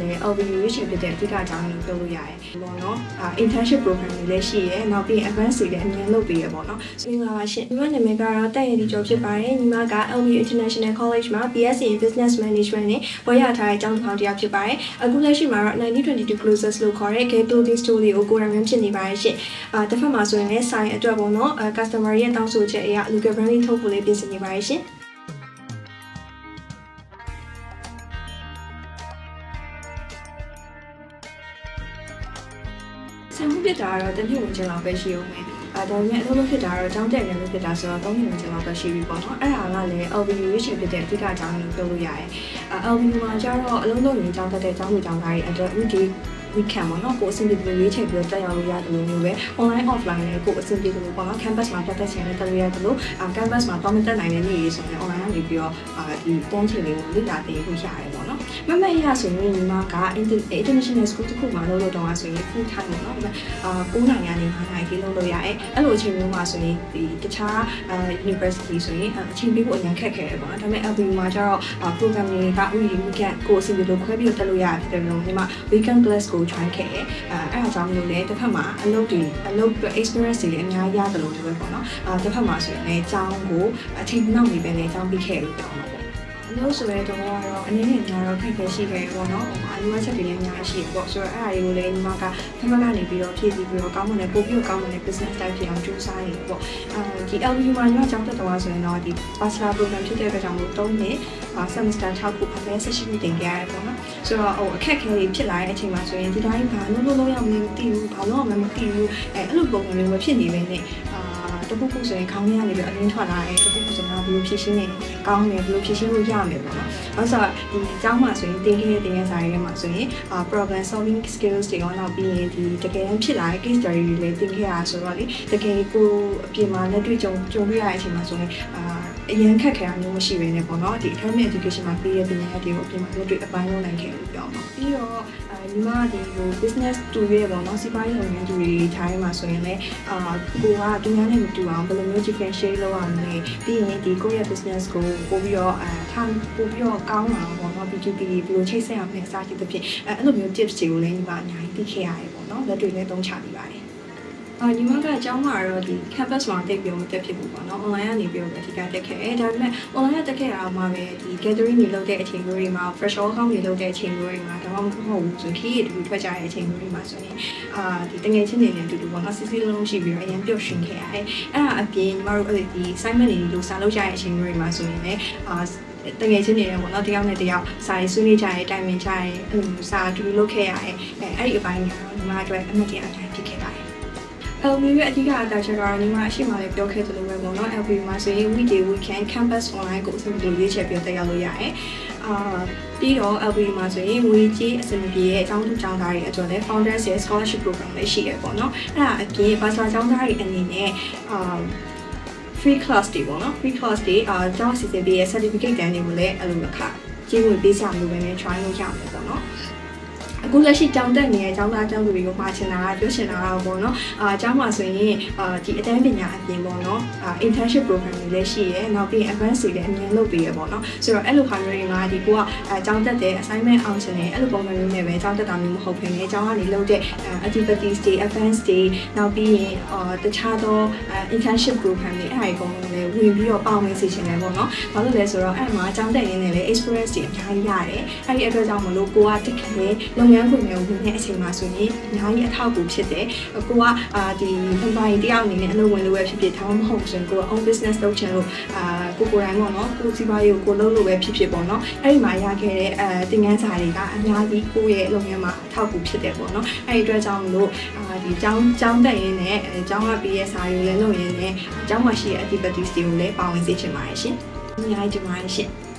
လည်း LBU ရွေးချယ်ဖြစ်တဲ့အဓိကအကြောင်းလို့ပြောလို့ရတယ်ပေါ့နော်အာ internship program တွေလည်းရှိရဲနောက်ပြီး advance တွေလည်းအများလုပ်ပေးရပေါ့နော်မင်္ဂလာပါရှင်ဒီမှာနာမည်ကတော့တက်ရည်ဒီကျော်ဖြစ်ပါတယ်ညီမက LBU International College မှာ BSc in Business Management နဲ့ဘွဲ့ရထားတဲ့အကြောင်းတစ်ပေါင်းတစ်ယောက်ဖြစ်ပါတယ်အခုလက်ရှိမှာတော့1922 closes လို့ခေါ်တဲ့ Gate Building Store လေးကိုကိုယ်တိုင်မှဖြစ်နေပါတယ်ရှင်အာတစ်ဖက်မှာဆိုရင်လည်း sign အတွက်ပေါ့နော်အာ customer ရဲ့တောင်းဆိုချက်အရ local branding ထုတ်ဖို့လေးပြင်ဆင်နေပါတယ်ရှင် ဆံမှုဖြစ်တာကတော့တစ်နှစ်ဝင်ချင်လောက်ပဲရှိအောင်မယ်။အဲဒါပေမဲ့အလုပ်လုပ်ဖြစ်တာကတော့ကျောင်းတက်နေလို့ဖြစ်တာဆိုတော့၃နှစ်ဝင်ချင်လောက်ပဲရှိပြီပေါ့နော်။အဲ့ဒါကလည်း LBU ရွေးချယ်ဖြစ်တဲ့အဓိကအကြောင်းလို့ပြောလို့ရတယ်။အဲ LBU မှာကျတော့အလုပ်လုပ်နေကျောင်းတက်တဲ့ကျောင်းသူကျောင်းသားတွေအတွက်ဥတီ weekend ပေါ့နော်ကိုအဆင်ပြေလို့ရွေးချယ်ပြီးတော့တက်ရောက်လို့ရတယ်လို့မျိုးပဲ online offline နဲ့ကိုအဆင်ပြေလို့ပေါ့နော် campus မှာတက်တက်ချင်တဲ့တက်လို့ရတယ်လို့အာ campus မှာတော့မတက်နိုင်တဲ့နေ့တွေဆိုရင် online ကနေပြီးတော့အာဒီတန်းချင်လေးကိုလေ့လာသင်လို့ရတယ်ပေါ့နော် မမရဆိုရင်ညီမက international school တစ်ခုမှာလုပ်လို့တော့ဆိုရင် full time ပေါ့နော်အာ9နိုင်ကနေ9နိုင်ထိလုပ်လို့ရတယ်အဲ့လိုအချိန်မျိုးမှာဆိုရင်ဒီတခြားအာ university ဆိုရင်အချိန်ပေးဖို့အရင်ခက်ခဲတယ်ပေါ့နော်ဒါပေမဲ့ LBU မှာကျတော့ program တွေကဥယျာဉ် weekend ကိုအဆင်ပြေလို့ခွဲပြီးတော့တက်လို့ရတယ်ဖြစ်တယ်လို့ညီမ weekend class ကို try ခဲ့တယ်အဲအဲ့ဒါကြောင့်မလို့လေတစ်ဖက်မှာအလုပ်တွေအလုပ်တွေ experience တွေလည်းအများကြီးရတယ်လို့ပြောပေါ့နော်အာတစ်ဖက်မှာဆိုရင်လည်းအကြောင်းကိုအချိန်နောက်နေပဲလည်းအကြောင်းပြီးခဲ့လို့ပြောမှာပေါ့ အလုပ်ဆိုတဲ့တော့ကတော့အနေနဲ့ညာတော့ခက်ခဲရှိခဲ့ပေါ့နော်ဟိုအလိုအချက်တွေလည်းအများကြီးရှိပေါ့ဆိုတော့အဲ့ဒါတွေကိုလည်းညီမကဖမကနေပြီးတော့ဖြည့်ပြီးပြီးတော့ကောင်းမွန်တဲ့ပို့ပြီးတော့ကောင်းမွန်တဲ့ business type ဖြစ်အောင်ကြိုးစားနေပေါ့အဲဒီ LU မှာညီမကျောင်းတက်တော့ဆိုရင်တော့ဒီ bachelor program ဖြစ်တဲ့အတွက်ကြောင့်မို့3နှစ် semester 6ခုအပဲဆက်ရှိတင်ကြရတယ်ပေါ့နော်ဆိုတော့ဟိုအခက်အခဲတွေဖြစ်လာတဲ့အချိန်မှာဆိုရင်ဒီတိုင်းဘာလို့လို့လို့ရမလဲမသိဘူးဘာလို့မှမသိဘူးအဲအဲ့လိုပုံစံမျိုးမဖြစ်နေပဲနဲ့အာတခုခုဆိုရင်ခေါင်းထဲကနေပြီးအလင်းထွက်လာတယ်တခုခုဆိုတော့ဘ ယ်လိုဖြည့်ရှင်းနေကောင်းတယ်ဘယ်လိုဖြည့်ရှင်းလို့ရမယ်ပေါ့နော်အဲ့ဆိုတော့ဒီအကြောင်းမှာဆိုရင်တင်ခဲ့တဲ့တင်ရစာတွေထဲမှာဆိုရင်အာ problem solving skills တွေရောနောက်ပြီးရင်ဒီတကယ်ဖြစ်လာတဲ့ case study တွေလည်းတင်ခဲ့ရဆိုတော့လေတကယ်ကိုအပြင်မှာလက်တွေ့ကြုံကြုံတွေ့ရတဲ့အချိန်မှာဆိုရင်အာ အရင်ခက်ခဲတာမျိုးမရှိဘဲနဲ့ပေါ့နော်ဒီ academic education မှာပေးရတဲ့ပညာရပ်တွေကိုအပြင်မှာလက်တွေ့အပိုင်းလုံးနိုင်ခဲ့လို့ပြောမှာပြီးတော့အဲဒီမှာဒီဟို business တူရဲပေါ့နော်စီးပွားရေးလုပ်ငန်းတူတွေထားရမှာဆိုရင်လည်းအာကိုကသူများနဲ့မတူအောင်ဘယ်လိုမျိုး differentiate လုပ်ရမလဲပြီးရင်ဒီကိုယ့်ရဲ့ business ကိုပို့ပြီးတော့အဲထားပို့ပြီးတော့ကောင်းလာအောင်ပေါ့နော် B2B ဘယ်လိုချိတ်ဆက်ရမလဲအစားရှိသဖြင့်အဲအဲ့လိုမျိုး tips တွေကိုလည်းညီမအများကြီးသိခဲ့ရတယ်ပေါ့နော်လက်တွေ့နဲ့သုံးချနေပါတယ် အာညီမကအကြောင်းမှာတော့ဒီ campus မှာတိတ်ပြီးတော့တက်ဖြစ်ဘူးပေါ့နော် online ကနေပြီးတော့အဓိကတက်ခဲ့တယ်ဒါပေမဲ့ online ကတက်ခဲ့တာမှပဲဒီ gathering တွေလုပ်တဲ့အချိန်မျိုးတွေမှာ fresh all ကောင်းတွေလုပ်တဲ့အချိန်မျိုးတွေမှာဒါမှမဟုတ်ဘူးဆိုခီးရတူထွက်ကြတဲ့အချိန်မျိုးတွေမှာဆိုရင်အာဒီတငယ်ချင်းတွေနဲ့အတူတူပေါ့နော်စစ်စစ်လုံးလုံးရှိပြီးတော့အရင်ပြုတ်ရှင်ခဲ့ရတယ်အဲ့ဒါအပြင်ညီမတို့အဲ့ဒီ assignment တွေလို့စာလုပ်ကြတဲ့အချိန်မျိုးတွေမှာဆိုရင်လည်းအာတကယ်ချင်းနေတယ်ပေါ့နော်တယောက်နဲ့တယောက်စာရေးဆွေးနွေးကြရဲတိုင်ပင်ကြရဲအဲ့လိုမျိုးစာအတူတူလုပ်ခဲ့ရတယ်အဲအဲ့ဒီအပိုင်းကတော့ညီမအတွက်အမှတ်တရအတိုင်းဖြစ်ခဲ့ပါ တယ် LB ရဲ့အဓိကအတာချက်ကတော့ညီမအရှိမလေးပြောခဲ့သလိုပဲပေါ့နော် LB မှာဆိုရင် weekday weekend campus online ကိုအဆင်ပြေလို့ရွေးချယ်ပြီးတက်ရောက်လို့ရတယ်။အာပြီးတော့ LB မှာဆိုရင်ငွေကြေးအဆင်ပြေရဲ့အကြောင်းသူအကြောင်းသားတွေအတွက်လည်း founders ရဲ့ scholarship program လည်းရှိရပေါ့နော်။အဲ့ဒါအပြင် bachelor အကြောင်းသားတွေအနေနဲ့အာ free class တွေပေါ့နော် free class တွေအာကျောင်းစီစဉ်ပေးရဲ့ certificate တန်းတွေကိုလည်းအဲ့လိုအခါကျေးဝင်ပေးစာမျိုးပဲနဲ့ try လုပ်ရမယ်ပေါ့နော်။ အခုလက်ရှိကြောင်းတက်နေတဲ့အကြောင်းသားအကြောင်းသူတွေကိုမှာချင်တာကပြောချင်တာကပေါ့နော်အာအကြောင်းမှာဆိုရင်အာဒီအတန်းပညာအပြင်ပေါ့နော်အာ internship program တွေလည်းရှိရယ်နောက်ပြီး advance တွေလည်းအများလုပ်ပေးရပေါ့နော်ဆိုတော့အဲ့လိုခါမျိုးတွေကဒီကိုကအကြောင်းတက်တဲ့ assignment အောင်ချင်တယ်အဲ့လိုပုံစံမျိုးနဲ့ပဲအကြောင်းတက်တာမျိုးမဟုတ်ဘဲနဲ့အကြောင်းကနေလုပ်တဲ့ activities တွေ advance တွေနောက်ပြီးရင်အာတခြားသော internship program တွေအဲ့ဒါတွေအကုန်လုံးလည်းဝင်ပြီးတော့ပါဝင်စေချင်တယ်ပေါ့နော်ဘာလို့လဲဆိုတော့အဲ့မှာအကြောင်းတက်ရင်းနဲ့လည်း experience တွေအများကြီးရတယ်အဲ့ဒီအတွက်ကြောင့်မလို့ကိုကတကယ်လုပ်ငန်းခွင်တွေဝင်တဲ့အချိန်မှာဆိုရင်အများကြီးအထောက်အကူဖြစ်တယ်ကိုကအာဒီ employee တယောက်အနေနဲ့အလုပ်ဝင်လို့ပဲဖြစ်ဖြစ်ဒါမှမဟုတ်ဆိုရင်ကိုက own business လုပ်ချင်လို့အာကိုကိုယ်တိုင်ပေါ့နော်ကိုစီးပွားရေးကိုကိုလုပ်လို့ပဲဖြစ်ဖြစ်ပေါ့နော်အဲ့ဒီမှာရခဲ့တဲ့အဲသင်ခန်းစာတွေကအများကြီးကိုယ့်ရဲ့လုပ်ငန်းမှာအထောက်အကူဖြစ်တယ်ပေါ့နော်အဲ့ဒီအတွက်ကြောင့်မလို့အာဒီကျောင်းကျောင်းတက်ရင်းနဲ့အဲကျောင်းကပြီးရဲ့စာတွေကိုလည်းလုပ်ရင်းနဲ့ကျောင်းမှာရှိတဲ့ activities တွေကိုလည်းပါဝင်စေချင်ပါတယ်ရှင်အများကြီးကြပါရှင်